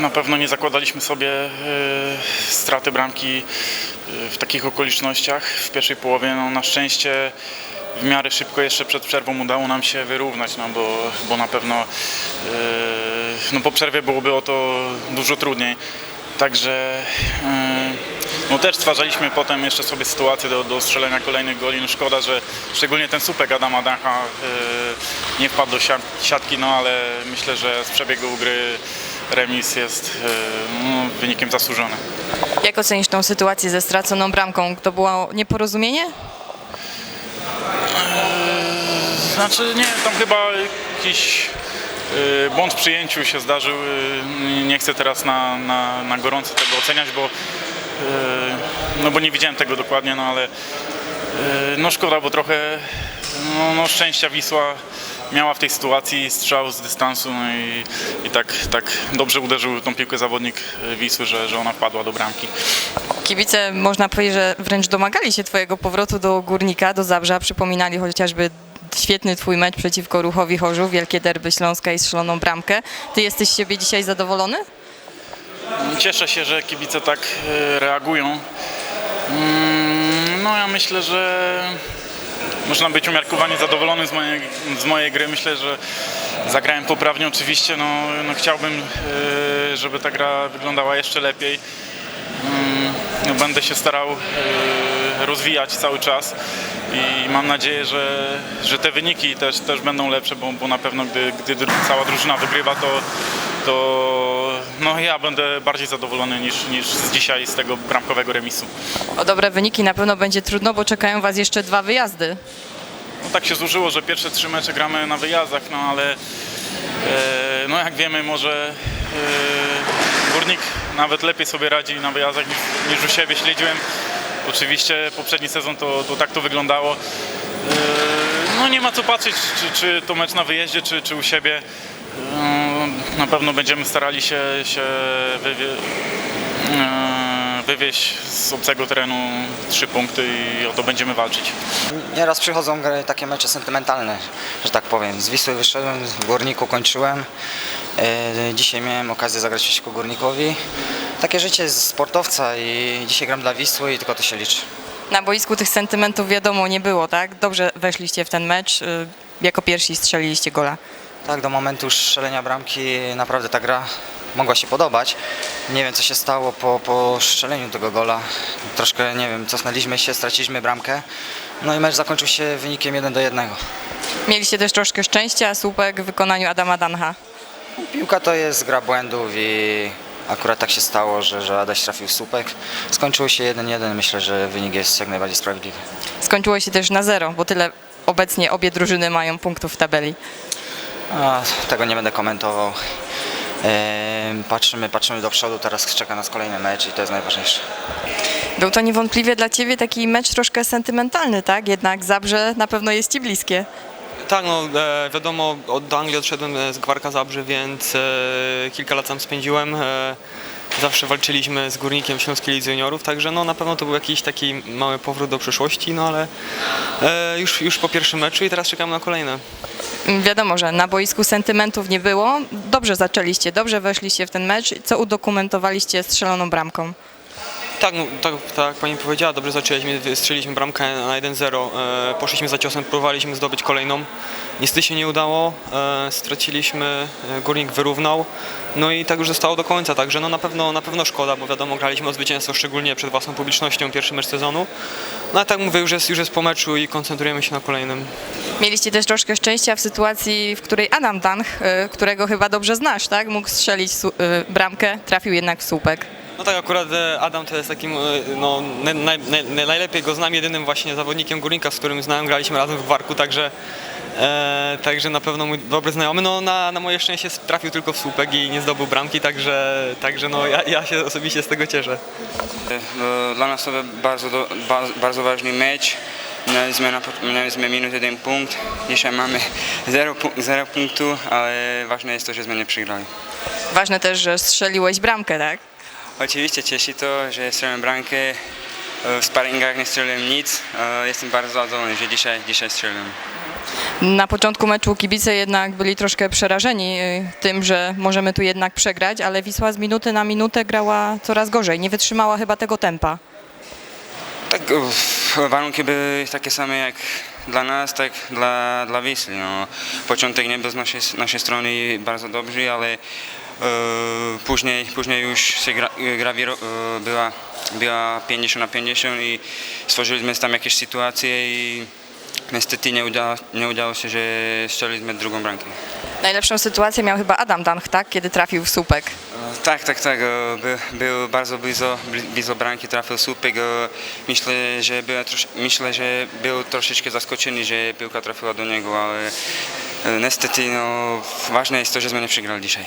na pewno nie zakładaliśmy sobie e, straty bramki e, w takich okolicznościach w pierwszej połowie. No, na szczęście w miarę szybko jeszcze przed przerwą udało nam się wyrównać, no, bo, bo na pewno e, no, po przerwie byłoby o to dużo trudniej. Także no też stwarzaliśmy potem jeszcze sobie sytuację do, do strzelenia kolejnych goli. No szkoda, że szczególnie ten słupek Adama Dacha nie wpadł do siat- siatki, no ale myślę, że z przebiegu gry remis jest e, no, wynikiem zasłużonym. Jak ocenisz tą sytuację ze straconą bramką? To było nieporozumienie? Znaczy nie, tam chyba jakiś y, błąd w przyjęciu się zdarzył. Y, nie chcę teraz na, na, na gorąco tego oceniać, bo, y, no bo nie widziałem tego dokładnie, no ale y, no szkoda, bo trochę no, no szczęścia Wisła miała w tej sytuacji strzał z dystansu no i, i tak, tak dobrze uderzył tą piłkę zawodnik y, Wisły, że, że ona wpadła do bramki. Kibice, można powiedzieć, że wręcz domagali się Twojego powrotu do Górnika, do Zabrza. Przypominali chociażby świetny Twój mecz przeciwko Ruchowi Chorzów, wielkie derby Śląska i strzeloną bramkę. Ty jesteś z siebie dzisiaj zadowolony? Cieszę się, że kibice tak e, reagują. Mm, No ja myślę, że można być umiarkowanie zadowolony z mojej, z mojej gry. Myślę, że zagrałem poprawnie oczywiście. No, no chciałbym, e, żeby ta gra wyglądała jeszcze lepiej. Mm, No będę się starał e, rozwijać cały czas i mam nadzieję, że, że te wyniki też, też będą lepsze, bo, bo na pewno gdy, gdy cała drużyna wygrywa, to, to no ja będę bardziej zadowolony niż, niż z dzisiaj z tego bramkowego remisu. O dobre wyniki na pewno będzie trudno, bo czekają Was jeszcze dwa wyjazdy. No tak się złożyło, że pierwsze trzy mecze gramy na wyjazdach, no ale e, no jak wiemy może e, Górnik nawet lepiej sobie radzi na wyjazdach niż, niż u siebie. Śledziłem oczywiście poprzedni sezon, to, to tak to wyglądało. E, no nie ma co patrzeć, czy, czy to mecz na wyjeździe, czy, czy u siebie. E, na pewno będziemy starali się, się wywie, e, wywieźć z obcego terenu trzy punkty i o to będziemy walczyć. Nieraz przychodzą gry, takie mecze sentymentalne, że tak powiem. Z Wisły wyszedłem, w Górniku kończyłem. E, Dzisiaj miałem okazję zagrać przeciwko Górnikowi. Takie życie jest sportowca i dzisiaj gram dla Wisły i tylko to się liczy. Na boisku tych sentymentów wiadomo nie było, tak? Dobrze weszliście w ten mecz, y, jako pierwsi strzeliliście gola. Tak, do momentu strzelenia bramki naprawdę ta gra mogła się podobać. Nie wiem, co się stało po, po strzeleniu tego gola. Troszkę, nie wiem, cofnęliśmy się, straciliśmy bramkę. No i mecz zakończył się wynikiem 1 do 1. Mieliście też troszkę szczęścia, słupek w wykonaniu Adama Dancha. Piłka to jest gra błędów i akurat tak się stało, że, że Adaś trafił w słupek. Skończyło się 1-1. Myślę, że wynik jest jak najbardziej sprawiedliwy. Skończyło się też na zero, bo tyle obecnie obie drużyny mają punktów w tabeli. A, tego nie będę komentował. Ehm, patrzymy, patrzymy do przodu, teraz czeka nas kolejny mecz i to jest najważniejsze. Był to niewątpliwie dla Ciebie taki mecz troszkę sentymentalny, tak? Jednak Zabrze na pewno jest Ci bliskie. Tak, no e, wiadomo, od do Anglii odszedłem e, z Gwarka Zabrze, więc e, kilka lat tam spędziłem. E, zawsze walczyliśmy z Górnikiem Śląskiej Lidze Juniorów, także no na pewno to był jakiś taki mały powrót do przeszłości, no ale e, już, już po pierwszym meczu i teraz czekamy na kolejne. Wiadomo, że na boisku sentymentów nie było. Dobrze zaczęliście, dobrze weszliście w ten mecz. Co udokumentowaliście strzeloną bramką? Tak, no, tak, tak jak pani powiedziała, dobrze zaczęliśmy, strzeliliśmy bramkę na 1-0, e, poszliśmy za ciosem, próbowaliśmy zdobyć kolejną. Niestety się nie udało, e, straciliśmy, e, Górnik wyrównał, no i tak już zostało do końca, także no na pewno, na pewno szkoda, bo wiadomo, graliśmy o zwycięstwo, szczególnie przed własną publicznością, pierwszy mecz sezonu. No ale tak mówię, już jest, już jest po meczu i koncentrujemy się na kolejnym. Mieliście też troszkę szczęścia w sytuacji, w której Adam Danch, y, którego chyba dobrze znasz, tak? Mógł strzelić y, bramkę, trafił jednak w słupek. No tak, akurat e, Adam to jest takim, e, no naj, naj, naj, najlepiej go znam, jedynym właśnie zawodnikiem Górnika, z którym znałem, graliśmy razem w Gwarku, także, e, także na pewno mój dobry znajomy. No na, na moje szczęście trafił tylko w słupek i nie zdobył bramki, także, także no ja, ja się osobiście z tego cieszę. E, Dla nas to był bardzo, do, ba- bardzo ważny mecz. Mieliśmy, na, mieliśmy minut jeden punkt. Dzisiaj mamy zero, zero punktu, ale ważne jest to, żeśmy nie przegrali. Ważne też, że strzeliłeś bramkę, tak? Oczywiście cieszy to, że strzeliłem bramkę. E, W sparingach nie strzeliłem nic. E, Jestem bardzo zadowolony, że dzisiaj, dzisiaj strzeliłem. Na początku meczu kibice jednak byli troszkę przerażeni y, tym, że możemy tu jednak przegrać, ale Wisła z minuty na minutę grała coraz gorzej. Nie wytrzymała chyba tego tempa. Tak, warunki były takie same jak dla nas, tak dla, dla Wisły. No. Początek nie był z naszej, naszej strony bardzo dobry, ale e, później, później już gra, gra wiro- e, była, była 50 na 50 i stworzyliśmy tam jakieś sytuacje i niestety nie udało, nie udało się, że strzeliliśmy drugą bramkę. Najlepszą sytuację miał chyba Adam Danch, tak? Kiedy trafił w słupek. Tak, tak, tak. e, Był, bardzo blisko, bli- blisko bramki, trafił słupek. e, Myślę, że był, myślę, że był troszeczkę zaskoczony, że piłka trafiła do niego, ale e, niestety no, ważne jest to, że nie przegrali dzisiaj.